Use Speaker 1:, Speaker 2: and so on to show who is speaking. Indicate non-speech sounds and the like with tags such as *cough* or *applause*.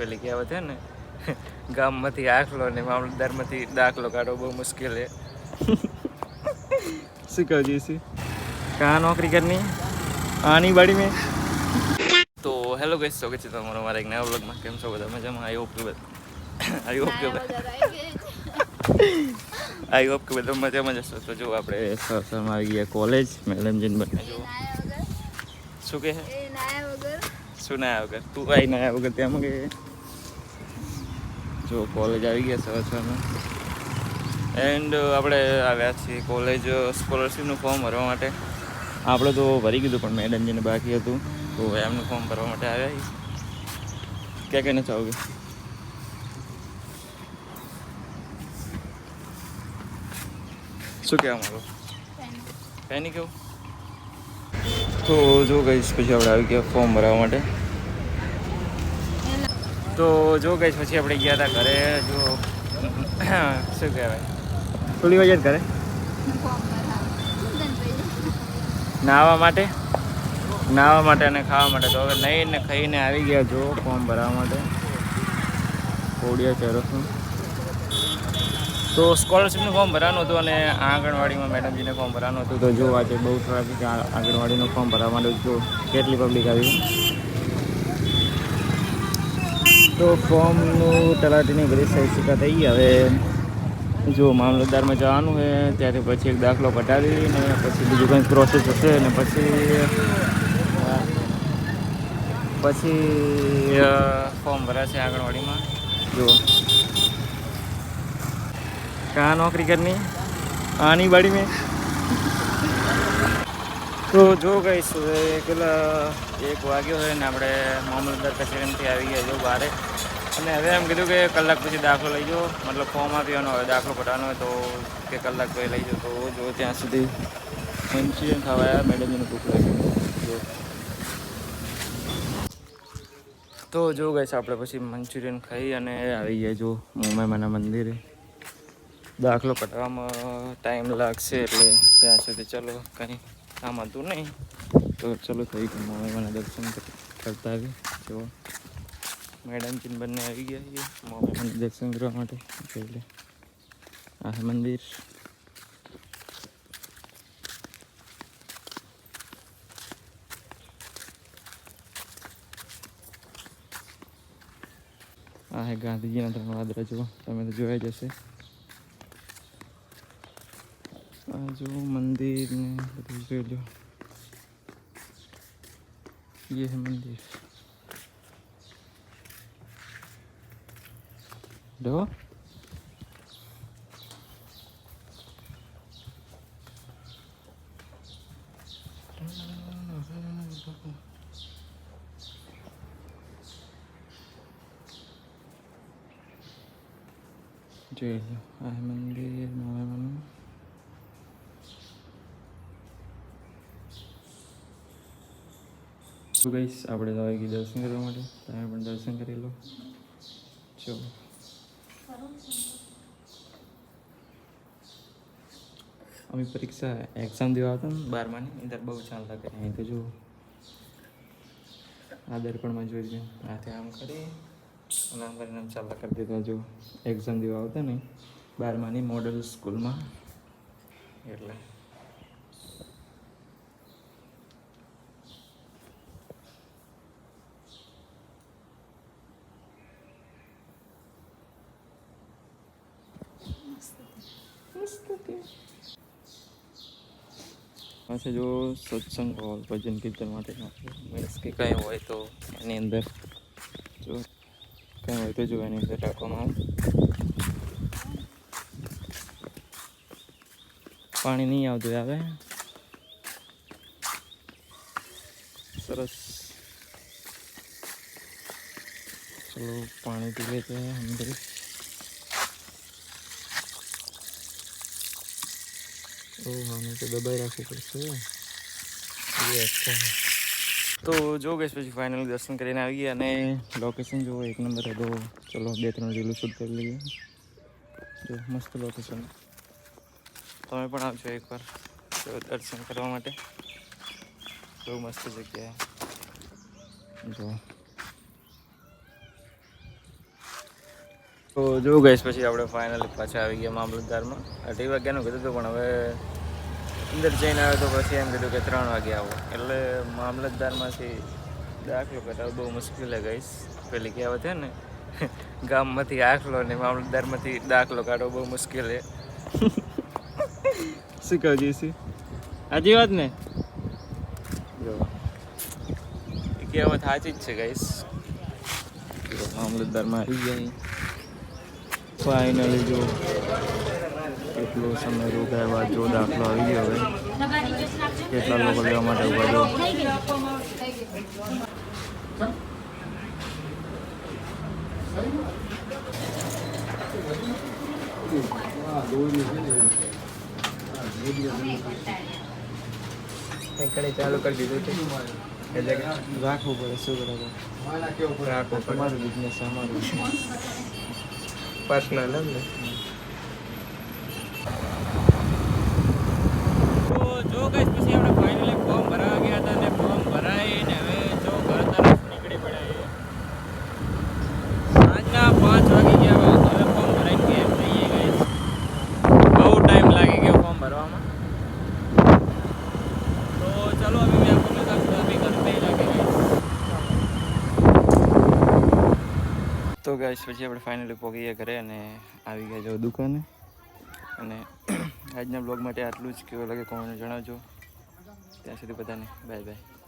Speaker 1: પેલી કહેવત છે ને ગામમાંથી આખલો ને મામલતદારમાંથી દાખલો કાઢવો બહુ મુશ્કેલ છે. શું કહો જીસી? કहाँ નોકરી કરની? આની બાડી મેં. તો હેલો ગઈસ સ્વાગત છે તમારો મારા એક નવા બ્લોગમાં કેમ છો બધા? મજામાં? આઈ હોપ કે બધા આઈ હોપ કે બધા આઈ હોપ કે બધા મજામાં જશો તો જો આપણે સર આવી ગયા કોલેજ મેડમજીને બને જો શું કહે? શું ના આવ્યા વગર? તું આવી ના આવ્યા વગર ત્યાં કે જો કોલેજ આવી ગયા સવાર સવારમાં એન્ડ આપણે આવ્યા છીએ કોલેજ સ્કોલરશીપનું ફોર્મ ભરવા માટે. આપણે તો ભરી કીધું પણ મેડમ જેને બાકી હતું તો એમનું ફોર્મ ભરવા માટે આવ્યા ક્યાં ક્યાં નથી ચાહોગે શું કહેવા મારો કંઈ નહીં કેવું તો જો ગઈશ પછી આપણે આવી ગયા ફોર્મ ભરવા માટે. તો જો ગઈશ પછી આપણે ગયા હતા ઘરે જો *clears throat* શું કહેવાય? થોડી વાગ્યા ઘરે? નાહવા માટે? નાહવા માટે અને ખાવા માટે. તો હવે નહીં ને ખાઈને આવી ગયા જો ફોર્મ ભરાવા માટે. કોડિયા ચેરસનું તો સ્કોલરશીપનું ફોર્મ ભરવાનું હતું અને આંગણવાડીમાં મેડમજીને ફોર્મ ભરવાનું હતું. તો જો આજે બહુ ટ્રાફિક આ- આંગણવાડીનું ફોર્મ ભરવા માટે જો કેટલી પબ્લિક આવી? તો ફોર્મનું તલાટીની બધી શિક્ષિકા થઈ ગઈ. હવે જો મામલતદારમાં જવાનું છે ત્યારે પછી એક દાખલો કઢાવીને પછી બીજું કંઈક પ્રોસેસ હશે અને પછી પછી ફોર્મ ભરાશે આંગણવાડીમાં. જુઓ કા નોકરી કરની? આની બાડી મેં. તો જો ગઈશું પેલા એક વાગ્યો હોય ને આપણે મામલતદાર કચેરીમાંથી આવી ગયા જો બારે. અને હવે એમ કીધું કે કલાક પછી દાખલો લઈ જાઓ મતલબ ફોર્મ આપીવાનો હોય દાખલો કઢાવવાનો હોય તો કે કલાક પછી લઈ જાઓ તો જો ત્યાં સુધી મંચુરિયન ખાવાયા મેડમજીનું ભૂખ લાગી જો. તો જો ગઈશ આપણે પછી મંચુરિયન ખાઈ અને આવી ગયા જો મુંબઈમાંના મંદિરે. દાખલો કઢાવવામાં ટાઈમ લાગશે એટલે ત્યાં સુધી ચલો, કંઈ કામ હતું નહીં. તો ચલો થઈ ગયું મુંબઈમાંના દર્શન કરતા આવી જો. મેડમજીને બંને આવી ગયા છીએ. મોમેમાના દર્શન કરવા માટે. જોઈ આ મંદિર. આ હે ગાંધીજીના ત્રણ વાદરા જુઓ. તમે તો જોયા જશે આ જો મંદિર ને બધું જોઈ લો. એ है જો જોઈ લો આ મંદિર નવેવાનું તો ગઈશ આપણે જવાય જવા દર્શન કરવા માટે. તમે પણ દર્શન કરી લો. ચલો. અમે પરીક્ષા એક્ઝામ દેવા હતા ને બારમાની અંદર બહુ ચાલતા કરે અહીં તો જો આ દર્પણમાં જોઈ હાથે આમ કરી અને આમ કરીને ચાલતા કરી દીધા જો એક્ઝામ દેવા આવતા ને બારમાની મોડલ સ્કૂલમાં એટલે પાછા જો સત્સંગ હોલ ભજન કીર્તન માટે મીન્સ કે કંઈ હોય તો એની અંદર જો કંઈ હોય તો જો એની અંદર રાખવામાં આવે. પાણી નહીં આવતું આવે. સરસ. ચલો પાણી પી લેते हैं ઓહ તો દબાઈ રાખવું પડશે તો જો ગઈશ પછી ફાઇનલ દર્શન કરીને આવી અને લોકેશન જો એક નંબર હતો. ચલો, બે, ત્રણ રીલું શૂટ કરી લઈએ. જો, મસ્ત લોકેશન તમે પણ આવજો એકવાર દર્શન કરવા માટે. બહુ મસ્ત જગ્યા જો. તો જો ગઈશ પછી આપણે ફાઇનલી પાછા આવી ગયા મામલતદારમાં. અઢી વાગ્યાનું કીધું હતું પણ હવે અંદર જઈને આવ્યો તો પછી એમ કીધું કે ત્રણ વાગે આવો. એટલે મામલતદારમાંથી દાખલો કરાવવો બહુ મુશ્કેલ છે ગઈશ પેલી કહેવત છે ને ગામમાંથી આખલો ને મામલતદારમાંથી દાખલો કાઢવો બહુ મુશ્કેલ છે. શું કહું જીસી? હાજી વાત ને? જો. કહેવત સાચી જ છે ગઈશ મામલતદારમાં આવી ગયા. ફાઇનલી જો કેટલો સમય રોકાય બાદ જો દાખલો આવી ગયો હવે. કેટલા લોકો લેવા માટે ઊભા જો ચાલુ કરી દીધું છે? એટલે રાખવું પડે શું બરાબર રાખવું તમારું બિઝનેસ અમારું. પર્સનલ ને? તો ગાઈશ પછી આપણે ફાઇનલી પહોંચી ગયા ઘરે અને આવી ગયા જો દુકાને. અને *clears throat* આજના બ્લોગ માટે આટલું જ. કેવું લાગે કોમેન્ટ જણાવજો. ત્યાં સુધી બધાને બાય બાય